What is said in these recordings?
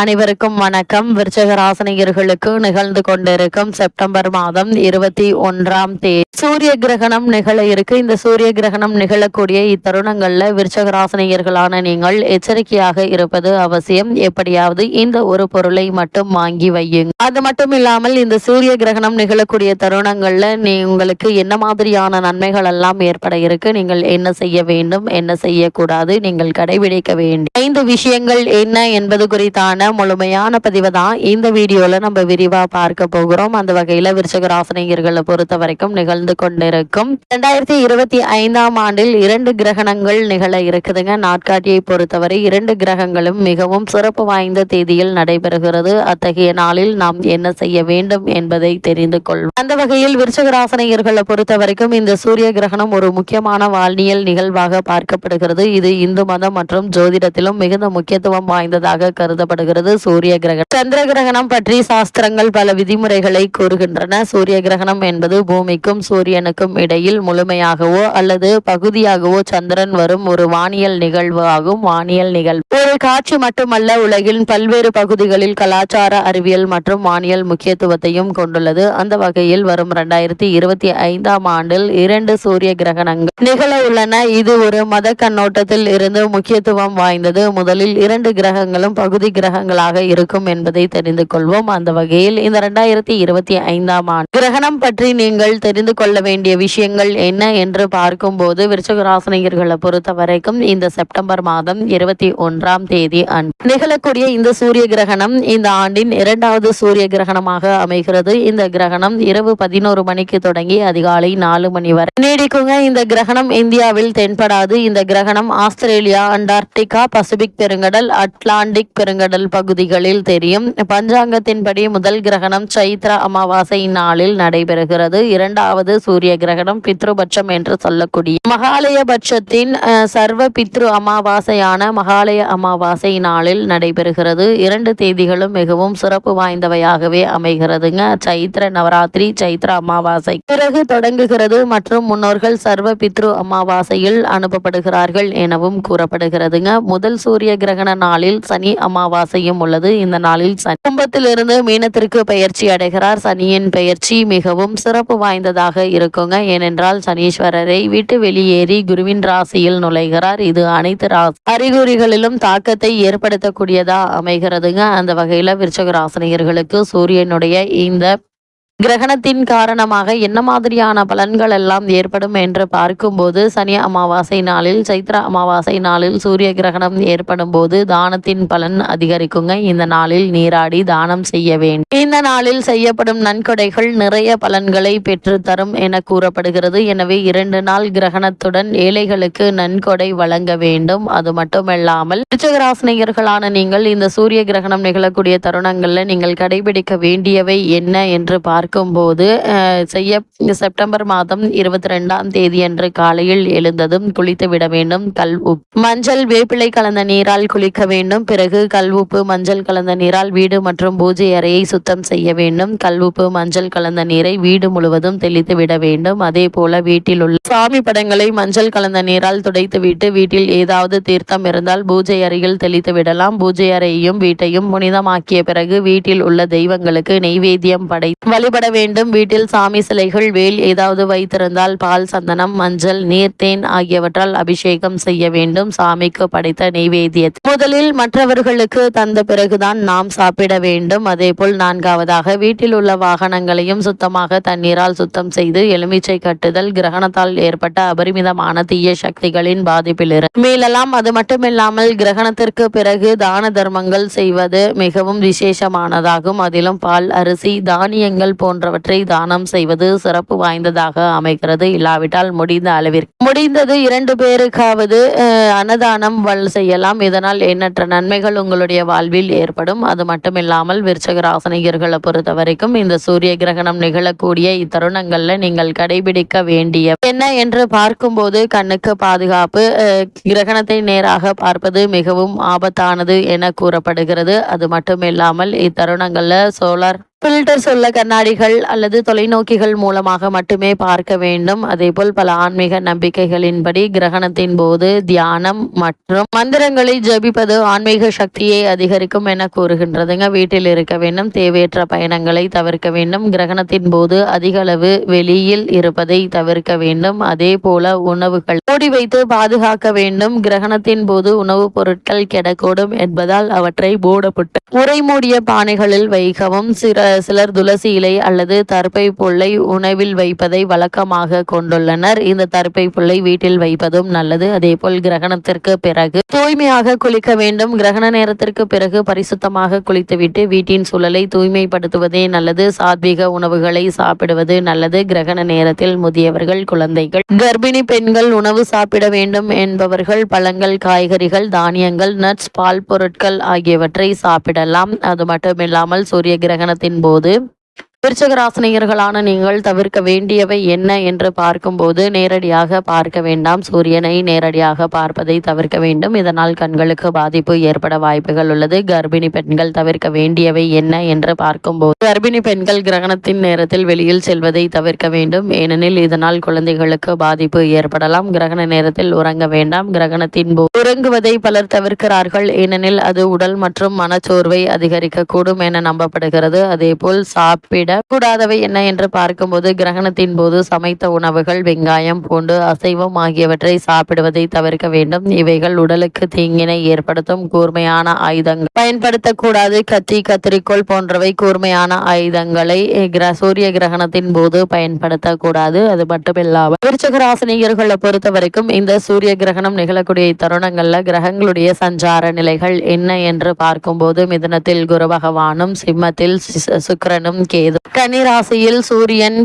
அனைவருக்கும் வணக்கம். விருச்சக நிகழ்ந்து கொண்டிருக்கும் செப்டம்பர் மாதம் இருபத்தி ஒன்றாம் தேதி. சூரிய கிரகணம் நிகழ இருக்கு. இந்த சூரிய கிரகணம் நிகழக்கூடிய இத்தருணங்கள்ல விருச்சக நீங்கள் எச்சரிக்கையாக இருப்பது அவசியம். எப்படியாவது இந்த ஒரு பொருளை மட்டும் வாங்கி வையுங்க. அது மட்டும் இல்லாமல் இந்த சூரிய கிரகணம் நிகழக்கூடிய தருணங்கள்ல நீ உங்களுக்கு என்ன மாதிரியான நன்மைகள் எல்லாம் ஏற்பட இருக்கு? நீங்கள் என்ன செய்ய வேண்டும்? என்ன செய்யக்கூடாது? நீங்கள் கடைபிடிக்க வேண்டும் ஐந்து விஷயங்கள் என்ன என்பது குறித்தான முழுமையான பதிவை தான். இந்த வீடியோவில் நம்ம விரிவா பார்க்க போகிறோம். அந்த வகையில் விருச்சக ராசினியர்களை பொறுத்த வரைக்கும் நிகழ்ந்து கொண்டிருக்கும். ரெண்டாயிரத்தி இருபத்தி ஐந்தாம் ஆண்டில் இரண்டு கிரகணங்கள் நிகழ இருக்குதுங்க. நாட்காட்டியை பொறுத்தவரை இரண்டு கிரகங்களும் மிகவும் சிறப்பு வாய்ந்த தேதியில் நடைபெறுகிறது. அத்தகைய நாளில் நாம் என்ன செய்ய வேண்டும் என்பதை தெரிந்து கொள்வோம். அந்த வகையில் விருச்சகராசனிகர்களை பொறுத்த வரைக்கும் இந்த சூரிய கிரகணம் ஒரு முக்கியமான வாழ்நியல் நிகழ்வாக பார்க்கப்படுகிறது. இது இந்து மதம் மற்றும் ஜோதிடத்திலும் மிகுந்த முக்கியத்துவம் வாய்ந்ததாக கருதப்படுகிறது. சூரிய கிரகணம் சந்திர கிரகணம் பற்றி சாஸ்திரங்கள் பல விதிமுறைகளை கூறுகின்றன. சூரிய கிரகணம் என்பது பூமிக்கும் சூரியனுக்கும் இடையில் முழுமையாகவோ அல்லது பகுதியாகவோ சந்திரன் வரும் ஒரு வானியல் நிகழ்வு ஆகும். வானியல் நிகழ்வு ஒரு காட்சி மட்டுமல்ல உலகின் பல்வேறு பகுதிகளில் கலாச்சார அறிவியல் மற்றும் வானியல் முக்கியத்துவத்தையும் கொண்டுள்ளது. அந்த வகையில் வரும் இரண்டாயிரத்தி இருபத்தி ஐந்தாம் ஆண்டில் இரண்டு சூரிய கிரகணங்கள் நிகழ உள்ளன. இது ஒரு மத கண்ணோட்டத்தில் இருந்து முக்கியத்துவம் வாய்ந்தது. முதலில் இரண்டு கிரகங்களும் பகுதி கிரகங்கள் மாதங்களாக இருக்கும் என்பதை தெரிந்து கொள்வோம். அந்த வகையில் இந்த இரண்டாயிரத்தி இருபத்தி ஐந்தாம் ஆண்டு கிரகணம் பற்றி நீங்கள் தெரிந்து கொள்ள வேண்டிய விஷயங்கள் என்ன என்று பார்க்கும்போது விருச்சகராசனிகர்களை பொறுத்த வரைக்கும் இந்த செப்டம்பர் மாதம் இருபத்தி ஒன்றாம் தேதி அன்று நிகழக்கூடிய இந்த சூரிய கிரகணம் இந்த ஆண்டின் இரண்டாவது சூரிய கிரகணமாக அமைகிறது. இந்த கிரகணம் இரவு பதினோரு மணிக்கு தொடங்கி அதிகாலை நாலு மணி வரை நீடிக்குங்க. இந்த கிரகணம் இந்தியாவில் தென்படாது. இந்த கிரகணம் ஆஸ்திரேலியா அண்டார்டிகா பசிபிக் பெருங்கடல் அட்லாண்டிக் பெருங்கடல் பகுதிகளில் தெரியும். பஞ்சாங்கத்தின்படி முதல் கிரகணம் சைத்ர அமாவாசை நாளில் நடைபெறுகிறது. இரண்டாவது சூரிய கிரகணம் பித்ருபட்சம் என்று சொல்லக்கூடிய மகாலயபட்சத்தின் சர்வ பித்ரு அமாவாசையான மகாலய அமாவாசை நாளில் நடைபெறுகிறது. இரண்டு தேதிகளும் மிகவும் சிறப்பு வாய்ந்தவையாகவே அமைகிறதுங்க. சைத்ர நவராத்திரி சைத்ர அமாவாசை பிறகு தொடங்குகிறது மற்றும் முன்னோர்கள் சர்வ பித்ரு அமாவாசையில் அனுப்பப்படுகிறார்கள் எனவும் கூறப்படுகிறதுங்க. முதல் சூரிய கிரகண நாளில் சனி அமாவாசை அமாவாசையும் உள்ளது. இந்த நாளில் சனி கும்பத்திலிருந்து மீனத்திற்கு பெயர்ச்சி அடைகிறார். சனியின் பெயர்ச்சி மிகவும் சிறப்பு வாய்ந்ததாக இருக்குங்க. ஏனென்றால் சனீஸ்வரரை விட்டு வெளியேறி குருவின் ராசியில் நுழைகிறார். இது அனைத்து ராசி அறிகுறிகளிலும் தாக்கத்தை ஏற்படுத்தக்கூடியதா அமைகிறதுங்க. அந்த வகையில விருச்சக ராசினியர்களுக்கு சூரியனுடைய இந்த கிரகணத்தின் காரணமாக என்ன மாதிரியான பலன்கள் எல்லாம் ஏற்படும் என்று பார்க்கும்போது சனி அமாவாசை நாளில் சைத்ர அமாவாசை நாளில் சூரிய கிரகணம் ஏற்படும் போது தானத்தின் பலன் அதிகரிக்குங்க. இந்த நாளில் நீராடி தானம் செய்ய வேண்டும். இந்த நாளில் செய்யப்படும் நன்கொடைகள் நிறைய பலன்களை பெற்று தரும் என கூறப்படுகிறது. எனவே இரண்டு நாள் கிரகணத்துடன் ஏழைகளுக்கு நன்கொடை வழங்க வேண்டும். அது மட்டுமல்லாமல் விருச்சகராசினியர்களான நீங்கள் இந்த சூரிய கிரகணம் நிகழக்கூடிய தருணங்களில் நீங்கள் கடைபிடிக்க வேண்டியவை என்ன என்று பார்க்கும்போது செய்ய செப்டம்பர் மாதம் இருபத்தி ரெண்டாம் தேதி அன்று காலையில் எழுந்ததும் குளித்து விட வேண்டும். கல் உப்பு மஞ்சள் வேப்பிலை கலந்த நீரால் குளிக்க வேண்டும். பிறகு கல் உப்பு மஞ்சள் கலந்த நீரால் வீடு மற்றும் பூஜை அறையை சுத்தம் செய்ய வேண்டும். கல் உப்பு மஞ்சள் கலந்த நீரை வீடு முழுவதும் தெளித்து விட வேண்டும். அதே போல வீட்டில் உள்ள சாமி படங்களை மஞ்சள் கலந்த நீரால் துடைத்து விட்டு வீட்டில் ஏதாவது தீர்த்தம் இருந்தால் பூஜை அறையில் தெளித்து விடலாம். பூஜை அறையையும் வீட்டையும் புனிதமாக்கிய பிறகு வீட்டில் உள்ள தெய்வங்களுக்கு நெய்வேத்தியம் படை வழிபட வேண்டும் வீட்டில் சாமி சிலைகள் வேல் ஏதாவது வைத்திருந்தால் பால் சந்தனம் மஞ்சள் நீர் தேன் ஆகியவற்றால் அபிஷேகம் செய்ய வேண்டும். சாமிக்கு படைத்த நெய்வேத்தியத்தை முதலில் மற்றவர்களுக்கு தந்த பிறகுதான் நாம் சாப்பிட வேண்டும். அதேபோல் நான்காவதாக வீட்டில் உள்ள வாகனங்களையும் சுத்தமாக தண்ணீரால் சுத்தம் செய்து எலுமிச்சை கட்டுதல் கிரகணத்தால் ஏற்பட்ட அபரிமிதமான தீய சக்திகளின் பாதிப்பிலிருந்து மீளலாம். அது மட்டுமில்லாமல் கிரகணத்திற்கு பிறகு தான தர்மங்கள் செய்வது மிகவும் விசேஷமானதாகும். அதிலும் பால் அரிசி தானியங்கள் போன்றவற்றை தானம் செய்வது சிறப்பு வாய்ந்ததாக அமைகிறது. இல்லாவிட்டால் முடிந்த அளவிற்கு. முடிந்தது இரண்டு பேருக்காவது அன்னதானம் வல் செய்யலாம். இதனால் எண்ணற்ற நன்மைகள் உங்களுடைய வாழ்வில் ஏற்படும். அது மட்டுமில்லாமல் விருச்சக ராசனிகர்களை பொறுத்த வரைக்கும் இந்த சூரிய கிரகணம் நிகழக்கூடிய இத்தருணங்கள்ல நீங்கள் கடைபிடிக்க வேண்டிய என்ன என்று பார்க்கும்போது கண்ணுக்கு பாதுகாப்பு கிரகணத்தை நேராக பார்ப்பது மிகவும் ஆபத்தானது என கூறப்படுகிறது. அது மட்டுமில்லாமல் இத்தருணங்கள்ல சோலார் பில்டர்ஸ் உள்ள கண்ணாடிகள் அல்லது தொலைநோக்கிகள் மூலமாக மட்டுமே பார்க்க வேண்டும். அதேபோல் பல ஆன்மீக நம்பிக்கைகளின்படி கிரகணத்தின் போது தியானம் மற்றும் மந்திரங்களை ஜபிப்பது ஆன்மீக சக்தியை அதிகரிக்கும் என கூறுகின்றதுங்க. வீட்டில் இருக்க வேண்டும் தேவையற்ற பயணங்களை தவிர்க்க வேண்டும். கிரகணத்தின் போது அதிக அளவு வெளியில் இருப்பதை தவிர்க்க வேண்டும். அதே போல உணவுகள் மூடி வைத்து பாதுகாக்க வேண்டும். கிரகணத்தின் போது உணவுப் பொருட்கள் கெடக்கூடும் என்பதால் அவற்றை மூடப்பட்டு உரை மூடிய பானைகளில் வைக்கவும். சிற சிலர் துளசி இலை அல்லது தர்பை புல்லை உணவில் வைப்பதை வழக்கமாக கொண்டுள்ளனர். இந்த தர்பை புல்லை வீட்டில் வைப்பதும் நல்லது. அதேபோல் கிரகணத்திற்கு பிறகு தூய்மையாக குளிக்க வேண்டும். கிரகண நேரத்திற்கு பிறகு பரிசுத்தமாக குளித்துவிட்டு வீட்டின் சூழலை தூய்மைப்படுத்துவதே நல்லது. சாத்வீக உணவுகளை சாப்பிடுவது நல்லது. கிரகண நேரத்தில் முதியவர்கள் குழந்தைகள் கர்ப்பிணி பெண்கள் உணவு சாப்பிட வேண்டும் என்பவர்கள் பழங்கள் காய்கறிகள் தானியங்கள் நட்ஸ் பால் பொருட்கள் ஆகியவற்றை சாப்பிடலாம். அது மட்டுமில்லாமல் சூரிய கிரகணத்தின் போது விருச்சகராசினியர்களான நீங்கள் தவிர்க்க வேண்டியவை என்ன என்று பார்க்கும்போது நேரடியாக பார்க்க வேண்டாம். சூரியனை நேரடியாக பார்ப்பதை தவிர்க்க வேண்டும். இதனால் கண்களுக்கு பாதிப்பு ஏற்பட வாய்ப்புகள் உள்ளது. கர்ப்பிணி பெண்கள் தவிர்க்க வேண்டியவை என்ன என்று பார்க்கும்போது கர்ப்பிணி பெண்கள் கிரகணத்தின் நேரத்தில் வெளியில் செல்வதை தவிர்க்க வேண்டும். ஏனெனில் இதனால் குழந்தைகளுக்கு பாதிப்பு ஏற்படலாம். கிரகண நேரத்தில் உறங்க வேண்டாம். கிரகணத்தின் போது உறங்குவதை பலர் தவிர்க்கிறார்கள். ஏனெனில் அது உடல் மற்றும் மனச்சோர்வை அதிகரிக்கக்கூடும் என நம்பப்படுகிறது. அதேபோல் சாப்பிட கூடாதவை என்ன என்று பார்க்கும்போது கிரகணத்தின் போது சமைத்த உணவுகள் வெங்காயம் பூண்டு அசைவம் ஆகியவற்றை சாப்பிடுவதை தவிர்க்க வேண்டும். இவைகள் உடலுக்கு தீங்கினை ஏற்படுத்தும் கூர்மையான ஆயுதங்கள். பயன்படுத்தக்கூடாது கத்தி கத்திரிக்கோள் போன்றவை கூர்மையான ஆயுதங்களை. சூரிய கிரகணத்தின் போது பயன்படுத்தக்கூடாது. அது மட்டுமில்லாமல் விருச்சகராசினியர்களை பொறுத்த வரைக்கும் இந்த சூரிய கிரகணம் நிகழக்கூடிய தருணங்கள்ல கிரகங்களுடைய சஞ்சார நிலைகள் என்ன என்று பார்க்கும்போது மிதுனத்தில் குரு பகவானும் சிம்மத்தில் சுக்கரனும் சுக்கிரனும் கேது கன்னிராசியில் சூரியன்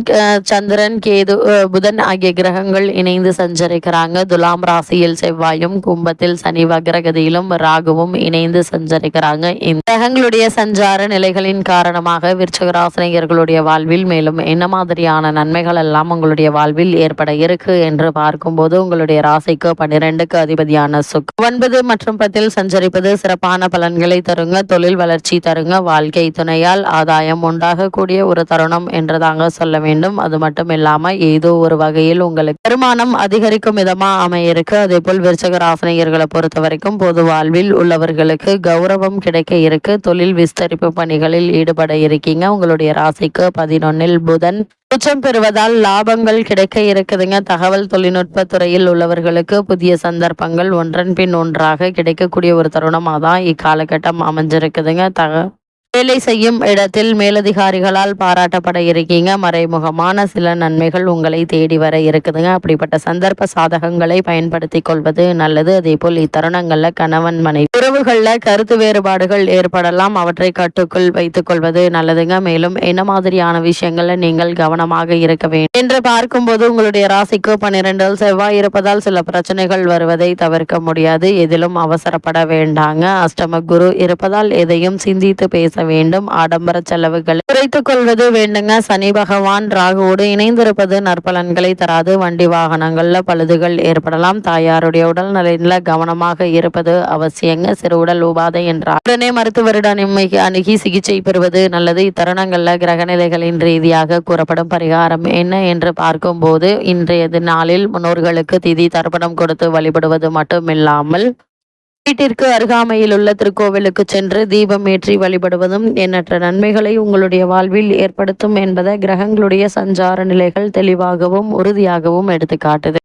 சந்திரன் கேது புதன் ஆகிய கிரகங்கள் இணைந்து சஞ்சரிக்கிறாங்க. துலாம் ராசியில் செவ்வாயும் கும்பத்தில் சனி வக்ரகதியிலும் ராகுவும் இணைந்து சஞ்சரிக்கிறாங்க. இந்த கிரகங்களுடைய சஞ்சார நிலைகளின் காரணமாக விருச்சக ராசினியர்களுடைய வாழ்வில் மேலும் என்ன மாதிரியான நன்மைகள் எல்லாம் உங்களுடைய வாழ்வில் ஏற்பட இருக்கு என்று பார்க்கும்போது உங்களுடைய ராசிக்கு பன்னிரெண்டுக்கு அதிபதியான சுக் ஒன்பது மற்றும் பத்தில் சஞ்சரிப்பது சிறப்பான பலன்களை தருங்க தொழில் வளர்ச்சி தருங்க வாழ்க்கை துணையால் ஆதாயம் உண்டாகக்கூடிய ஒரு தருணம் என்று தாங்க சொல்ல வேண்டும். அது மட்டும் இல்லாம ஏதோ ஒரு வகையில் உங்களுக்கு வருமானம் அதிகரிக்கும் விதமா அமையிருக்கு. அதே போல் விருச்சக ராசினியர்களை பொறுத்த வரைக்கும் பொது வாழ்வில் உள்ளவர்களுக்கு கௌரவம் கிடைக்க இருக்கு. தொழில் விஸ்தரிப்பு பணிகளில் ஈடுபட இருக்கீங்க. உங்களுடைய ராசிக்கு பதினொன்னில் புதன் உச்சம் பெறுவதால் லாபங்கள் கிடைக்க இருக்குதுங்க. தகவல் தொழில்நுட்ப துறையில் உள்ளவர்களுக்கு புதிய சந்தர்ப்பங்கள் ஒன்றன் பின் ஒன்றாக கிடைக்கக்கூடிய ஒரு தருணமாக தான் இக்காலகட்டம் அமைஞ்சிருக்குதுங்க. தக வேலை செய்யும் இடத்தில் மேலதிகாரிகளால் பாராட்டப்பட இருக்கீங்க. மறைமுகமான சில நன்மைகள் உங்களை தேடி வர இருக்குதுங்க. அப்படிப்பட்ட சந்தர்ப்ப சாதகங்களை பயன்படுத்தி கொள்வது நல்லது. அதே போல் இத்தருணங்கள்ல கணவன் மனைவி உறவுகள்ல கருத்து வேறுபாடுகள் ஏற்படலாம். அவற்றை கட்டுக்குள் வைத்துக் கொள்வது நல்லதுங்க. மேலும் என்ன மாதிரியான விஷயங்கள்ல நீங்கள் கவனமாக இருக்க வேண்டும் என்று பார்க்கும்போது உங்களுடைய ராசிக்கு பன்னிரெண்டில் செவ்வாய் இருப்பதால் சில பிரச்சனைகள் வருவதை தவிர்க்க முடியாது. எதிலும் அவசரப்பட வேண்டாங்க. அஷ்டம குரு இருப்பதால் எதையும் சிந்தித்து பேச வேண்டும். ஆடம்பர செலவுகளை குறைத்துக் கொள்வது வேண்டுங்க. சனி பகவான் ராகுவோடு இணைந்திருப்பது நற்பலன்களை தராது. வண்டி வாகனங்கள்ல பழுதுகள் ஏற்படலாம். தாயாருடைய உடல் நலனில் கவனமாக இருப்பது அவசியங்க. சிறு உடல் உபாதை என்றால் உடனே மருத்துவரிடம் அணுகி அணுகி சிகிச்சை பெறுவது நல்லது. இத்தருணங்கள்ல கிரகநிலைகளின் ரீதியாக கூறப்படும் பரிகாரம் என்ன என்று பார்க்கும்போது இன்றைய நாளில் முன்னோர்களுக்கு திதி தர்ப்பணம் கொடுத்து வழிபடுவது மட்டுமில்லாமல் வீட்டிற்கு அருகாமையில் உள்ள திருக்கோவிலுக்கு சென்று தீபம் ஏற்றி வழிபடுவதும் எண்ணற்ற நன்மைகளை உங்களுடைய வாழ்வில் ஏற்படுத்தும் என்பதை கிரகங்களுடைய சஞ்சார நிலைகள் தெளிவாகவும் உறுதியாகவும் எடுத்துக்காட்டுது.